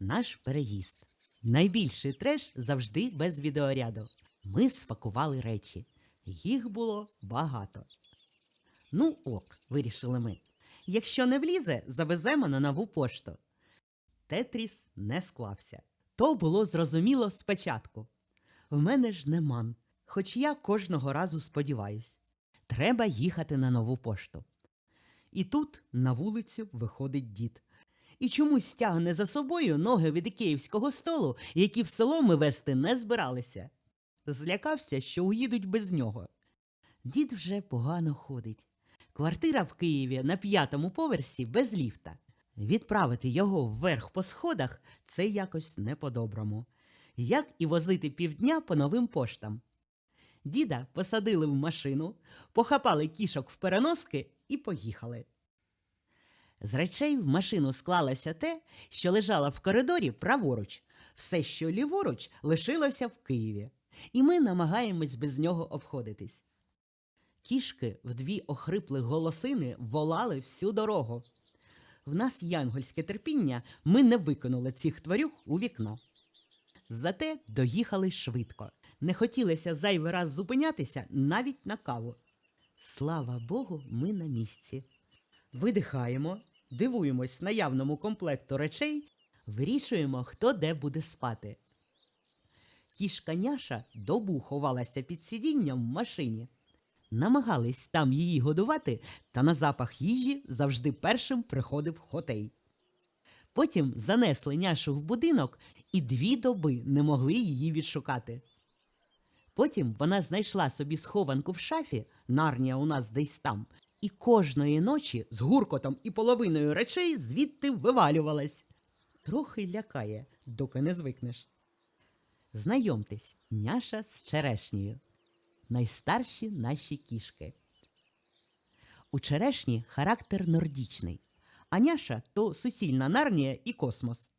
наш переїзд. Найбільший треш завжди без відеоряду. Ми спакували речі. Їх було багато. Ну, ок, вирішили ми. Якщо не влізе, завеземо на нову пошту. Тетріс не склався. То було зрозуміло спочатку. В мене ж неман, хоч я кожного разу сподіваюсь. Треба їхати на нову пошту. І тут на вулицю виходить дід. І чомусь тягне за собою ноги від київського столу, які в село ми вести не збиралися. Злякався, що уїдуть без нього. Дід вже погано ходить. Квартира в Києві на п'ятому поверсі без ліфта. Відправити його вверх по сходах це якось не по-доброму. Як і возити півдня по новим поштам. Діда посадили в машину, похапали кішок в переноски і поїхали. З речей в машину склалося те, що лежало в коридорі праворуч. Все, що ліворуч, лишилося в Києві, і ми намагаємось без нього обходитись. Кішки в дві охриплих голосини волали всю дорогу. В нас янгольське терпіння, ми не викинули цих тварюх у вікно. Зате доїхали швидко. Не хотілося зайвий раз зупинятися навіть на каву. Слава Богу, ми на місці. Видихаємо, дивуємось наявному комплекту речей, вирішуємо, хто де буде спати. Кішка Няша добу ховалася під сидінням в машині. Намагались там її годувати, та на запах їжі завжди першим приходив хотей. Потім занесли няшу в будинок і дві доби не могли її відшукати. Потім вона знайшла собі схованку в шафі, нарнія у нас десь там, і кожної ночі з гуркотом і половиною речей звідти вивалювалась. Трохи лякає, доки не звикнеш. Знайомтесь, няша з черешнею. Найстарші наші кішки. У черешні характер нордічний, а няша то суцільна нарнія і космос.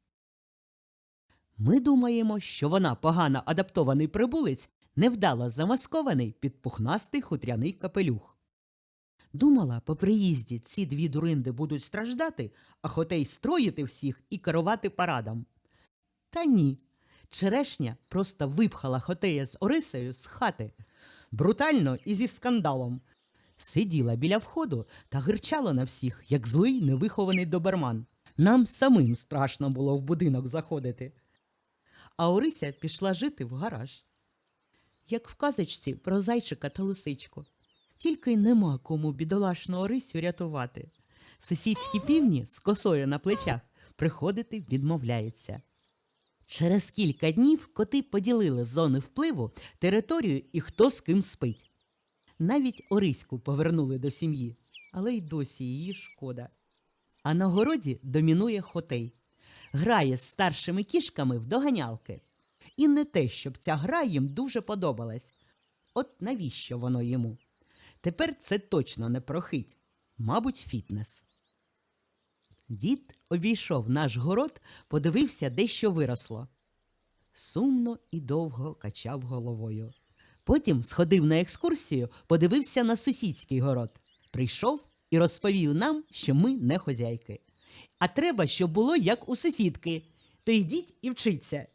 Ми думаємо, що вона погано адаптований прибулець, невдало замаскований під пухнастий хутряний капелюх. Думала, по приїзді ці дві дуринди будуть страждати, а хотей строїти всіх і керувати парадом. Та ні. Черешня просто випхала хотея з Орисею з хати. Брутально і зі скандалом. Сиділа біля входу та гирчала на всіх, як злий невихований доберман. Нам самим страшно було в будинок заходити. А Орися пішла жити в гараж. Як в казочці про зайчика та лисичку. Тільки й нема кому бідолашну Орисю рятувати. Сусідські півні з косою на плечах приходити відмовляються. Через кілька днів коти поділили зони впливу, територію і хто з ким спить. Навіть Ориську повернули до сім'ї, але й досі її шкода. А на городі домінує хотей. Грає з старшими кішками в доганялки. І не те, щоб ця гра їм дуже подобалась. От навіщо воно йому? Тепер це точно не прохить, мабуть, фітнес. Дід обійшов наш город, подивився, де що виросло. Сумно і довго качав головою. Потім сходив на екскурсію, подивився на сусідський город. Прийшов і розповів нам, що ми не хозяйки. А треба, щоб було як у сусідки. То йдіть і вчіться.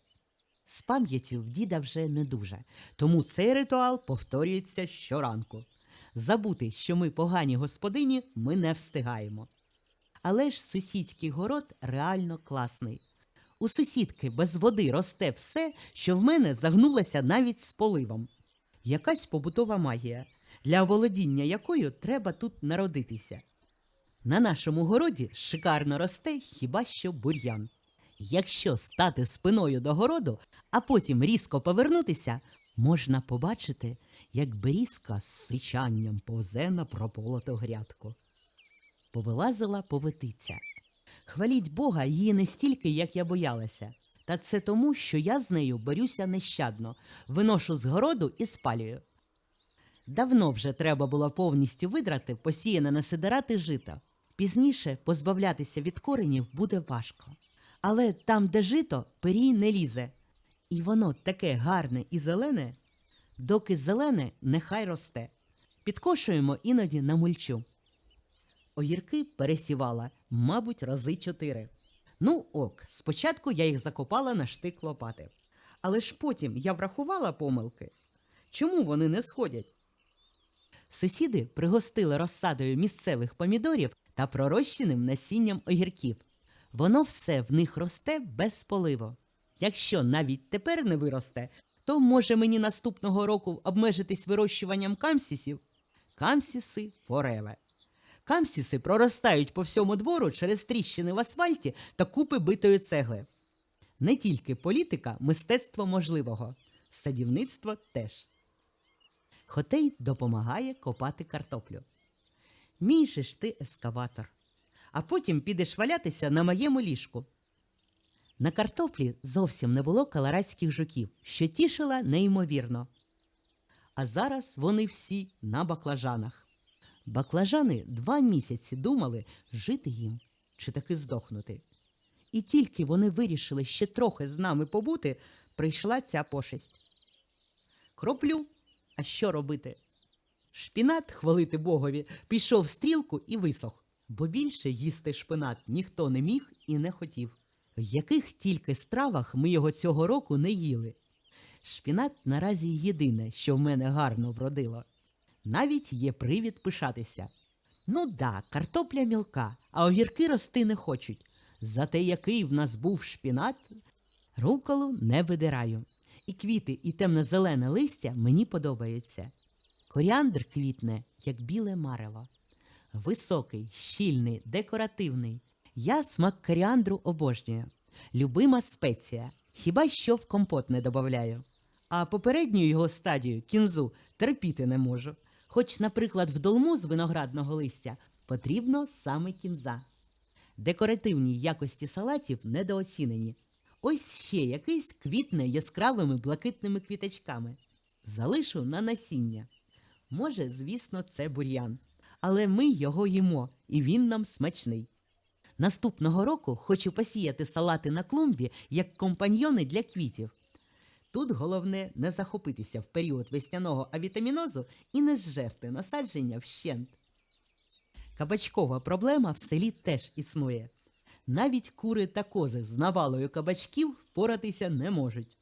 З пам'яттю в діда вже не дуже, тому цей ритуал повторюється щоранку. Забути, що ми погані господині, ми не встигаємо. Але ж сусідський город реально класний. У сусідки без води росте все, що в мене загнулося навіть з поливом. Якась побутова магія, для володіння якою треба тут народитися. На нашому городі шикарно росте хіба що бур'ян. Якщо стати спиною до городу, а потім різко повернутися, можна побачити, як берізка з сичанням повзе на прополоту грядку. Повилазила повитиця. Хваліть Бога, її не стільки, як я боялася. Та це тому, що я з нею борюся нещадно, виношу з городу і спалюю. Давно вже треба було повністю видрати посіяне на сидирати жито. Пізніше позбавлятися від коренів буде важко. Але там, де жито, пирій не лізе. І воно таке гарне і зелене, доки зелене, нехай росте. Підкошуємо іноді на мульчу. Огірки пересівала, мабуть, рази чотири. Ну ок, спочатку я їх закопала на штик лопати. Але ж потім я врахувала помилки. Чому вони не сходять? Сусіди пригостили розсадою місцевих помідорів та пророщеним насінням огірків. Воно все в них росте без поливу. Якщо навіть тепер не виросте, то може мені наступного року обмежитись вирощуванням камсісів? Камсіси фореве. Камсіси проростають по всьому двору через тріщини в асфальті та купи битої цегли. Не тільки політика, мистецтво можливого, садівництво теж. Хотей допомагає копати картоплю. Мій же ти ескаватор. А потім підеш валятися на моєму ліжку. На картоплі зовсім не було каларадських жуків, що тішила неймовірно. А зараз вони всі на баклажанах. Баклажани два місяці думали, жити їм чи таки здохнути. І тільки вони вирішили ще трохи з нами побути, прийшла ця пошесть. Кроплю, а що робити? Шпінат, хвалити Богові, пішов в стрілку і висох, бо більше їсти шпинат ніхто не міг і не хотів. В яких тільки стравах ми його цього року не їли. Шпінат наразі єдине, що в мене гарно вродило. Навіть є привід пишатися. Ну да, картопля мілка, а огірки рости не хочуть. Зате який в нас був шпінат, руколу не видираю. І квіти, і темно-зелене листя мені подобаються. Коріандр квітне, як біле марево. Високий, щільний, декоративний. Я смак коріандру обожнюю. Любима спеція. Хіба що в компот не додаю. А попередню його стадію кінзу терпіти не можу. Хоч, наприклад, в долму з виноградного листя потрібно саме кінза. Декоративні якості салатів недооцінені. Ось ще якийсь квітне яскравими блакитними квіточками. Залишу на насіння. Може, звісно, це бур'ян. Але ми його їмо, і він нам смачний. Наступного року хочу посіяти салати на клумбі як компаньйони для квітів. Тут головне не захопитися в період весняного авітамінозу і не зжерти насадження вщент. Кабачкова проблема в селі теж існує. Навіть кури та кози з навалою кабачків впоратися не можуть.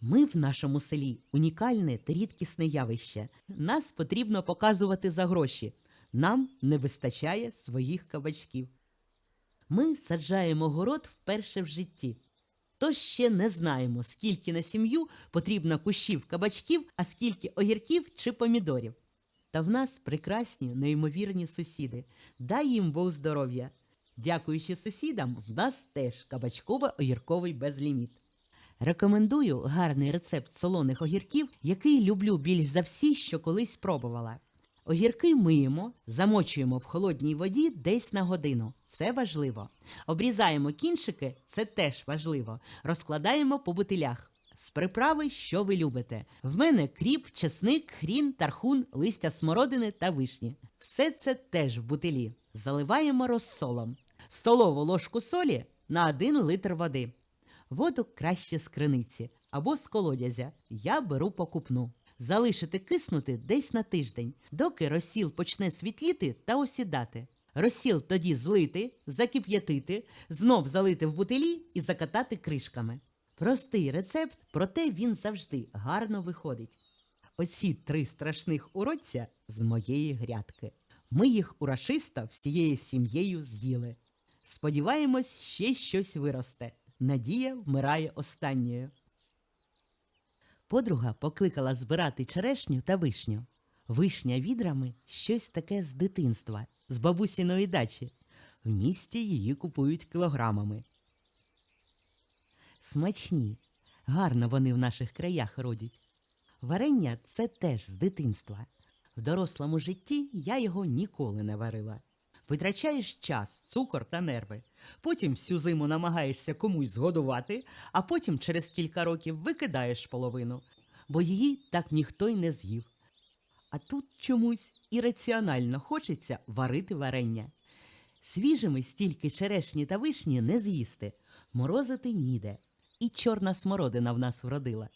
Ми в нашому селі унікальне та рідкісне явище. Нас потрібно показувати за гроші. Нам не вистачає своїх кабачків. Ми саджаємо город вперше в житті. Тож ще не знаємо, скільки на сім'ю потрібно кущів кабачків, а скільки огірків чи помідорів. Та в нас прекрасні, неймовірні сусіди. Дай їм Бог здоров'я. Дякуючи сусідам, в нас теж кабачково-огірковий безліміт. Рекомендую гарний рецепт солоних огірків, який люблю більш за всі, що колись пробувала. Огірки миємо, замочуємо в холодній воді десь на годину. Це важливо. Обрізаємо кінчики, це теж важливо. Розкладаємо по бутилях. З приправи, що ви любите. В мене кріп, чесник, хрін, тархун, листя смородини та вишні. Все це теж в бутилі. Заливаємо розсолом. Столову ложку солі на 1 литр води. Воду краще з криниці або з колодязя. Я беру покупну. Залишити киснути десь на тиждень, доки розсіл почне світліти та осідати. Розсіл тоді злити, закип'ятити, знов залити в бутилі і закатати кришками. Простий рецепт, проте він завжди гарно виходить. Оці три страшних уродця з моєї грядки. Ми їх урашисто всією сім'єю з'їли. Сподіваємось, ще щось виросте. Надія вмирає останньою. Подруга покликала збирати черешню та вишню. Вишня відрами щось таке з дитинства, з бабусіної дачі. В місті її купують кілограмами. Смачні, гарно вони в наших краях родять. Варення це теж з дитинства. В дорослому житті я його ніколи не варила. Витрачаєш час, цукор та нерви. Потім всю зиму намагаєшся комусь згодувати, а потім через кілька років викидаєш половину, бо її так ніхто й не з'їв. А тут чомусь ірраціонально хочеться варити варення. Свіжими стільки черешні та вишні не з'їсти, морозити ніде. І чорна смородина в нас вродила.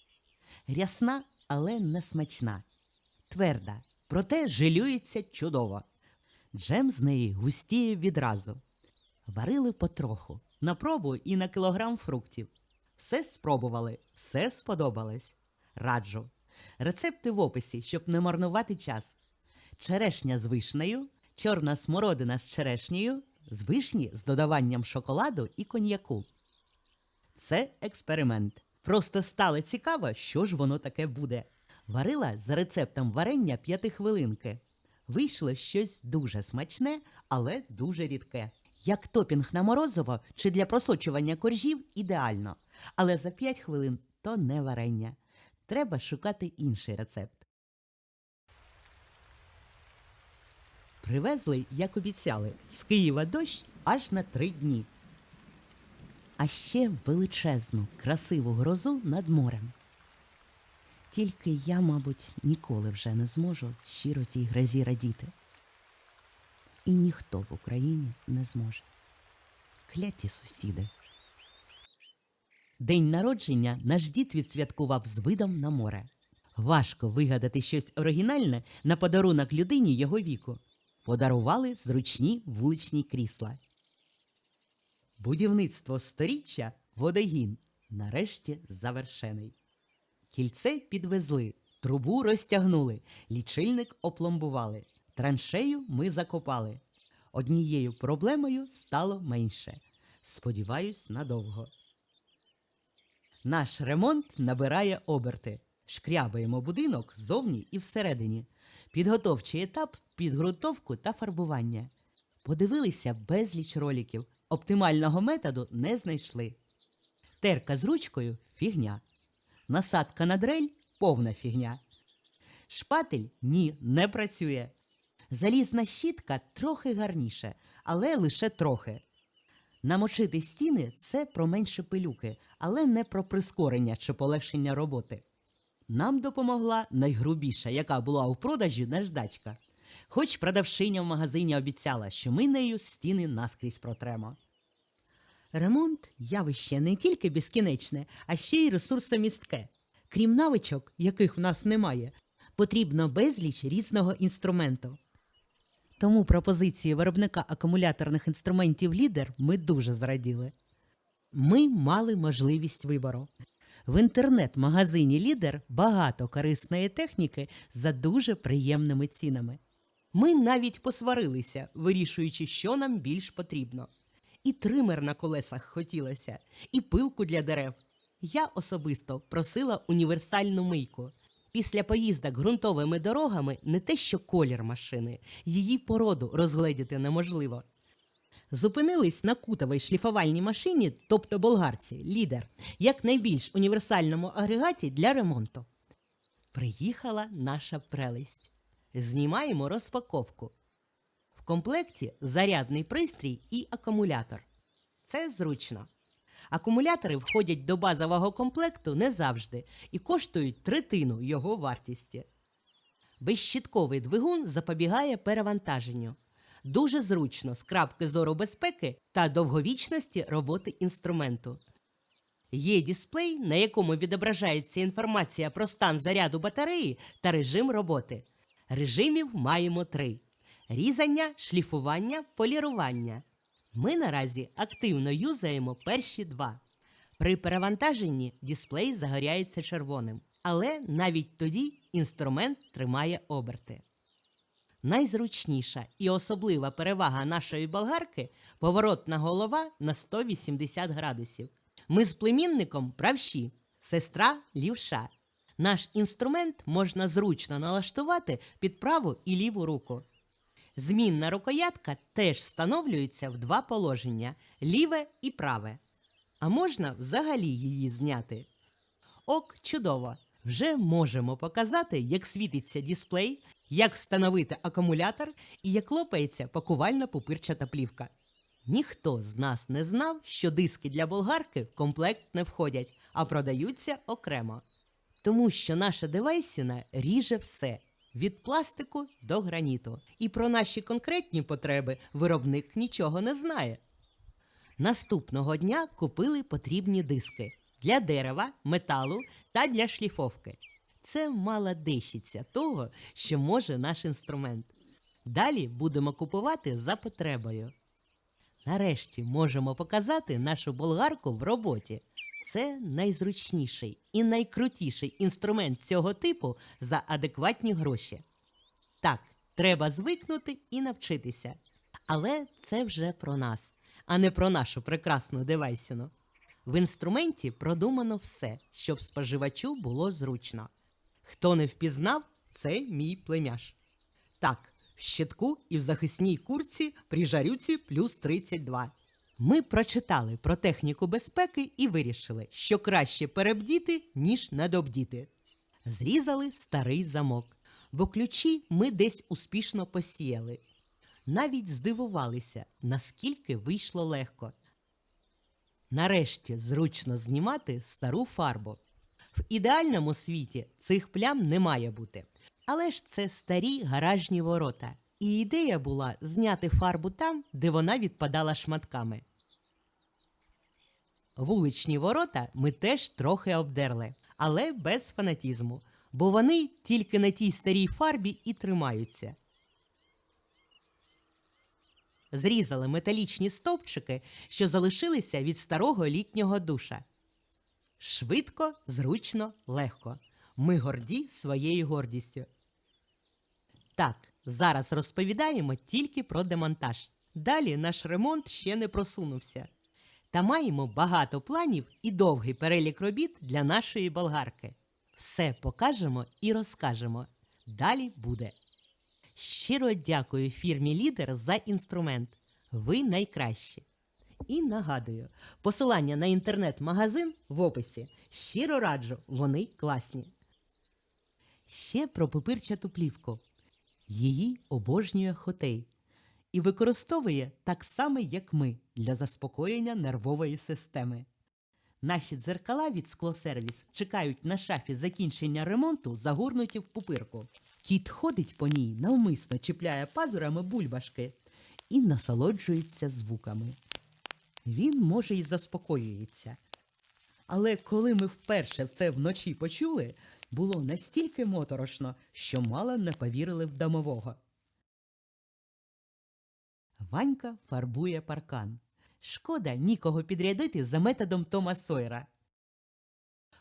Рясна, але не смачна. Тверда, проте жилюється чудово. Джем з неї густіє відразу. Варили потроху, на пробу і на кілограм фруктів. Все спробували, все сподобалось. Раджу. Рецепти в описі, щоб не марнувати час. Черешня з вишнею, чорна смородина з черешнею, з вишні з додаванням шоколаду і коньяку. Це експеримент. Просто стало цікаво, що ж воно таке буде. Варила за рецептом варення п'ятихвилинки. Вийшло щось дуже смачне, але дуже рідке. Як топінг на морозиво чи для просочування коржів ідеально. Але за 5 хвилин то не варення. Треба шукати інший рецепт. Привезли, як обіцяли, з Києва дощ аж на три дні. А ще величезну, красиву грозу над морем. Тільки я, мабуть, ніколи вже не зможу щиро тій грозі радіти. І ніхто в Україні не зможе. Кляті сусіди. День народження наш дід відсвяткував з видом на море. Важко вигадати щось оригінальне на подарунок людині його віку. Подарували зручні вуличні крісла. Будівництво сторіччя водогін нарешті завершений. Кільце підвезли, трубу розтягнули, лічильник опломбували, траншею ми закопали. Однією проблемою стало менше. Сподіваюсь, надовго. Наш ремонт набирає оберти. Шкрябаємо будинок ззовні і всередині. Підготовчий етап підґрунтовку та фарбування. Подивилися безліч роліків. Оптимального методу не знайшли. Терка з ручкою фігня. Насадка на дрель повна фігня. Шпатель ні, не працює. Залізна щітка трохи гарніше, але лише трохи. Намочити стіни це про менше пилюки, але не про прискорення чи полегшення роботи. Нам допомогла найгрубіша, яка була у продажі наждачка. Хоч продавчиня в магазині обіцяла, що ми нею стіни наскрізь протремо. Ремонт явище не тільки безкінечне, а ще й ресурсомістке. Крім навичок, яких в нас немає, потрібно безліч різного інструменту. Тому пропозиції виробника акумуляторних інструментів лідер ми дуже зраділи. Ми мали можливість вибору. В інтернет-магазині Лідер багато корисної техніки за дуже приємними цінами. Ми навіть посварилися, вирішуючи, що нам більш потрібно. І тример на колесах хотілося, і пилку для дерев. Я особисто просила універсальну мийку. Після поїздок ґрунтовими дорогами не те, що колір машини, її породу розгледіти неможливо. Зупинились на кутовій шліфувальній машині, тобто болгарці, лідер, як найбільш універсальному агрегаті для ремонту. Приїхала наша прелесть. Знімаємо розпаковку. Комплекті зарядний пристрій і акумулятор. Це зручно. Акумулятори входять до базового комплекту не завжди і коштують третину його вартісті. Безщітковий двигун запобігає перевантаженню. Дуже зручно з крапки зору безпеки та довговічності роботи інструменту. Є дисплей, на якому відображається інформація про стан заряду батареї та режим роботи. Режимів маємо три: різання, шліфування, полірування. Ми наразі активно юзаємо перші два. При перевантаженні дисплей загоряється червоним, але навіть тоді інструмент тримає оберти. Найзручніша і особлива перевага нашої болгарки поворотна голова на 180 градусів. Ми з племінником правші, сестра лівша. Наш інструмент можна зручно налаштувати під праву і ліву руку. Змінна рукоятка теж встановлюється в два положення ліве і праве. А можна взагалі її зняти. Ок, чудово! Вже можемо показати, як світиться дисплей, як встановити акумулятор і як лопається пакувальна пупирчата плівка. Ніхто з нас не знав, що диски для болгарки в комплект не входять, а продаються окремо. Тому що наша девайсіна ріже все від пластику до граніту. І про наші конкретні потреби виробник нічого не знає. Наступного дня купили потрібні диски для дерева, металу та для шліфовки. Це мала дещиця того, що може наш інструмент. Далі будемо купувати за потребою. Нарешті можемо показати нашу болгарку в роботі. Це найзручніший і найкрутіший інструмент цього типу за адекватні гроші. Так, треба звикнути і навчитися. Але це вже про нас, а не про нашу прекрасну девайсіну. В інструменті продумано все, щоб споживачу було зручно. Хто не впізнав, це мій племяш. Так, в щитку і в захисній курці при жарюці плюс 32. Ми прочитали про техніку безпеки і вирішили, що краще перебдіти, ніж недобдіти. Зрізали старий замок, бо ключі ми десь успішно посіяли. Навіть здивувалися, наскільки вийшло легко. Нарешті зручно знімати стару фарбу. В ідеальному світі цих плям не має бути. Але ж це старі гаражні ворота. І ідея була зняти фарбу там, де вона відпадала шматками. Вуличні ворота ми теж трохи обдерли, але без фанатізму, бо вони тільки на тій старій фарбі і тримаються. Зрізали металічні стовпчики, що залишилися від старого літнього душа. Швидко, зручно, легко. Ми горді своєю гордістю. Так, зараз розповідаємо тільки про демонтаж. Далі наш ремонт ще не просунувся. Та маємо багато планів і довгий перелік робіт для нашої болгарки. Все покажемо і розкажемо. Далі буде. Щиро дякую фірмі Лідер за інструмент. Ви найкращі. І нагадую, посилання на інтернет-магазин в описі. Щиро раджу, вони класні. Ще про папирчату плівку. Її обожнює хотей і використовує так само, як ми, для заспокоєння нервової системи. Наші дзеркала від склосервіс чекають на шафі закінчення ремонту, загорнуті в пупирку. Кіт ходить по ній, навмисно чіпляє пазурами бульбашки і насолоджується звуками. Він може й заспокоюється. Але коли ми вперше це вночі почули, було настільки моторошно, що мало не повірили в домового. Ванька фарбує паркан. Шкода нікого підрядити за методом Тома Сойера.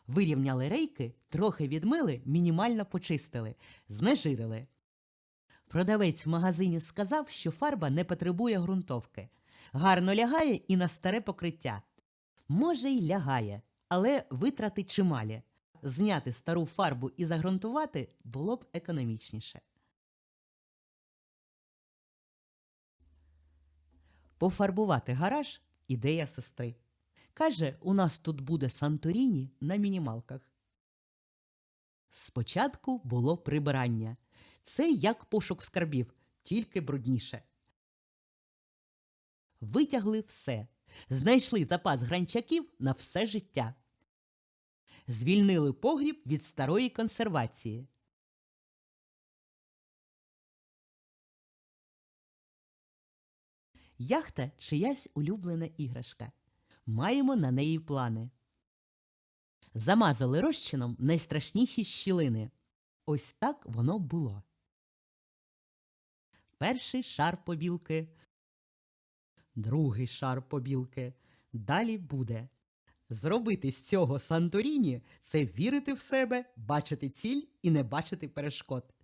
Вирівняли рейки, трохи відмили, мінімально почистили, знежирили. Продавець в магазині сказав, що фарба не потребує ґрунтовки. Гарно лягає і на старе покриття. Може, й лягає, але витрати чималі. Зняти стару фарбу і загрунтувати було б економічніше. Пофарбувати гараж ідея сестри. Каже, у нас тут буде Санторіні на мінімалках. Спочатку було прибирання. Це як пошук скарбів, тільки брудніше. Витягли все. Знайшли запас гранчаків на все життя. Звільнили погріб від старої консервації. Яхта чиясь улюблена іграшка. Маємо на неї плани. Замазали розчином найстрашніші щілини. Ось так воно було. Перший шар побілки, другий шар побілки. Далі буде. Зробити з цього Санторіні це вірити в себе, бачити ціль і не бачити перешкод.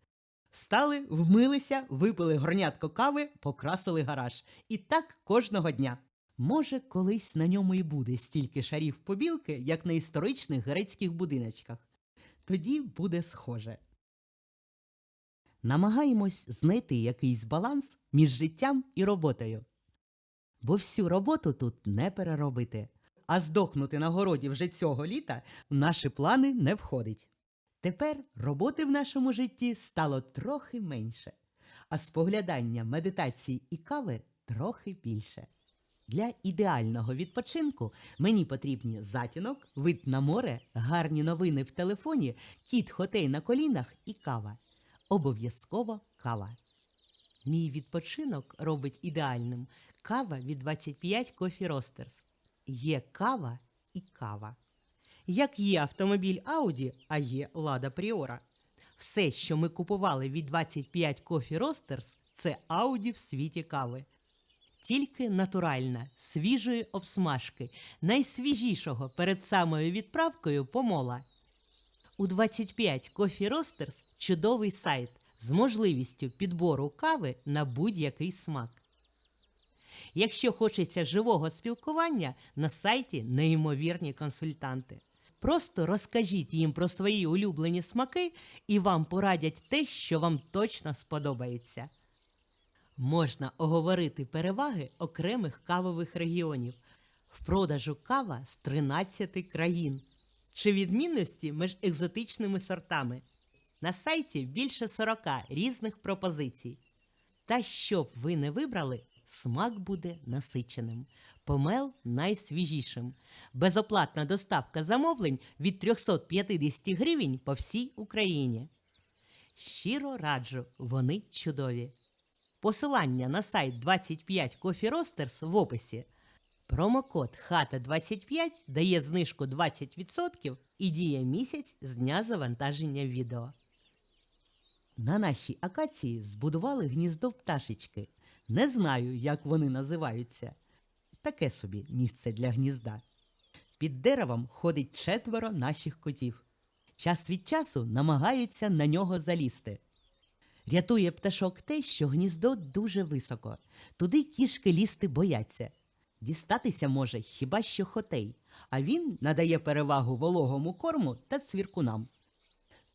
Встали, вмилися, випили горнятко кави, покрасили гараж. І так кожного дня. Може, колись на ньому і буде стільки шарів побілки, як на історичних грецьких будиночках. Тоді буде схоже. Намагаємось знайти якийсь баланс між життям і роботою. Бо всю роботу тут не переробити. А здохнути на городі вже цього літа в наші плани не входить. Тепер роботи в нашому житті стало трохи менше, а споглядання, медитації і кави трохи більше. Для ідеального відпочинку мені потрібні затінок, вид на море, гарні новини в телефоні, кіт хотей на колінах і кава. Обов'язково кава. Мій відпочинок робить ідеальним кава від 25 Coffee Roasters. Є кава і кава. Як є автомобіль Audi, а є Лада Пріора. Все, що ми купували від 25 Coffee Roasters, це Audi в світі кави. тільки натуральна, свіжої обсмажки, найсвіжішого перед самою відправкою помола. У 25 Coffee Roasters чудовий сайт з можливістю підбору кави на будь-який смак. Якщо хочеться живого спілкування, на сайті неймовірні консультанти. Просто розкажіть їм про свої улюблені смаки, і вам порадять те, що вам точно сподобається. Можна оговорити переваги окремих кавових регіонів. В продажу кава з 13 країн чи відмінності між екзотичними сортами. На сайті більше 40 різних пропозицій. Та що б ви не вибрали, смак буде насиченим, помел найсвіжішим. Безоплатна доставка замовлень від 350 гривень по всій Україні. Щиро раджу, вони чудові. Посилання на сайт 25 Coffee Roasters в описі. Промокод ХАТА25 дає знижку 20% і діє місяць з дня завантаження відео. На нашій акації збудували гніздо пташечки. Не знаю, як вони називаються. Таке собі місце для гнізда. Під деревом ходить четверо наших котів. Час від часу намагаються на нього залізти. Рятує пташок те, що гніздо дуже високо. Туди кішки лізти бояться. Дістатися може хіба що хотей, а він надає перевагу вологому корму та цвіркунам.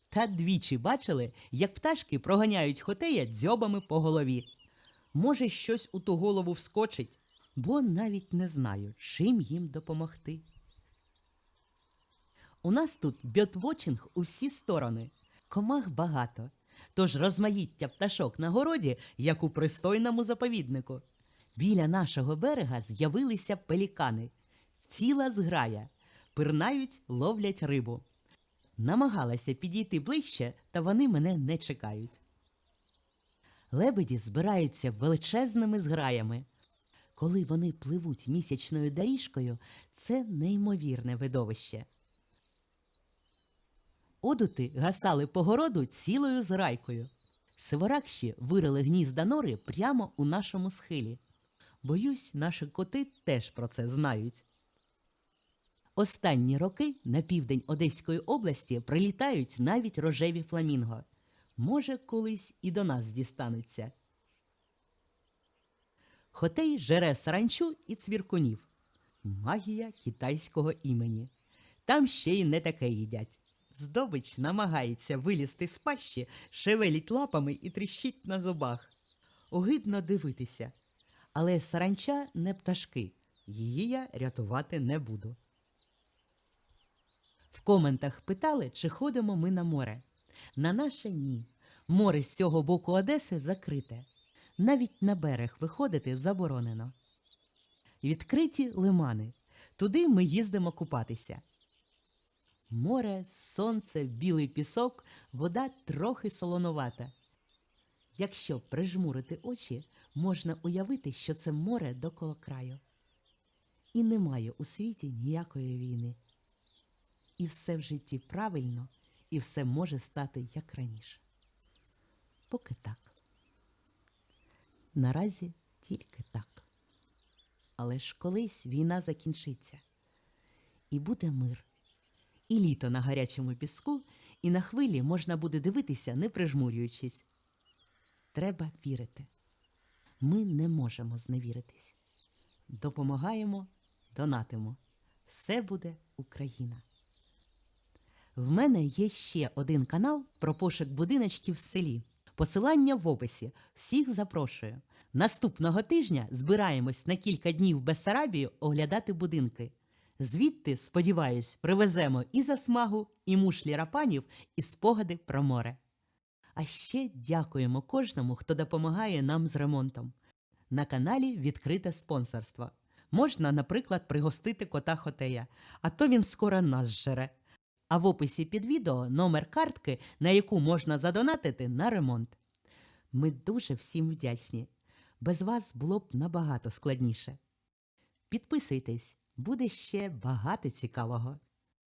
Та двічі бачили, як пташки проганяють хотея дзьобами по голові. Може, щось у ту голову вскочить, бо навіть не знаю, чим їм допомогти. У нас тут бьотвочинг у всі сторони. Комах багато. Тож розмаїття пташок на городі, як у пристойному заповіднику. Біля нашого берега з'явилися пелікани. Ціла зграя. Пирнають, ловлять рибу. Намагалася підійти ближче, та вони мене не чекають. Лебеді збираються величезними зграями. Коли вони пливуть місячною доріжкою, це неймовірне видовище. Одути гасали по городу цілою зграйкою. Сиворакші вирили гнізда нори прямо у нашому схилі. Боюсь, наші коти теж про це знають. Останні роки на південь Одеської області прилітають навіть рожеві фламінго. Може, колись і до нас дістануться. Хотей жере саранчу і цвіркунів. Магія китайського імені. Там ще й не таке їдять. Здобич намагається вилізти з пащі, шевелить лапами і тріщить на зубах. Огидно дивитися. Але саранча не пташки. Її я рятувати не буду. В коментах питали, чи ходимо ми на море. На наше ні. Море з цього боку Одеси закрите. Навіть на берег виходити заборонено. Відкриті лимани. Туди ми їздимо купатися. Море, сонце, білий пісок, вода трохи солонувата. Якщо прижмурити очі, можна уявити, що це море доколо краю. І немає у світі ніякої війни. І все в житті правильно, і все може стати як раніше. Поки так. Наразі тільки так. Але ж колись війна закінчиться, і буде мир, і літо на гарячому піску, і на хвилі можна буде дивитися, не прижмурюючись. Треба вірити. Ми не можемо зневіритись. Допомагаємо, донатимо. Все буде Україна. В мене є ще один канал про пошук будиночків в селі. Посилання в описі. Всіх запрошую. Наступного тижня збираємось на кілька днів в Бессарабію оглядати будинки. Звідти, сподіваюсь, привеземо і засмагу, і мушлі рапанів, і спогади про море. А ще дякуємо кожному, хто допомагає нам з ремонтом. На каналі відкрите спонсорство. Можна, наприклад, пригостити кота Хотея, а то він скоро нас жере. А в описі під відео номер картки, на яку можна задонатити на ремонт. Ми дуже всім вдячні. Без вас було б набагато складніше. Підписуйтесь, буде ще багато цікавого.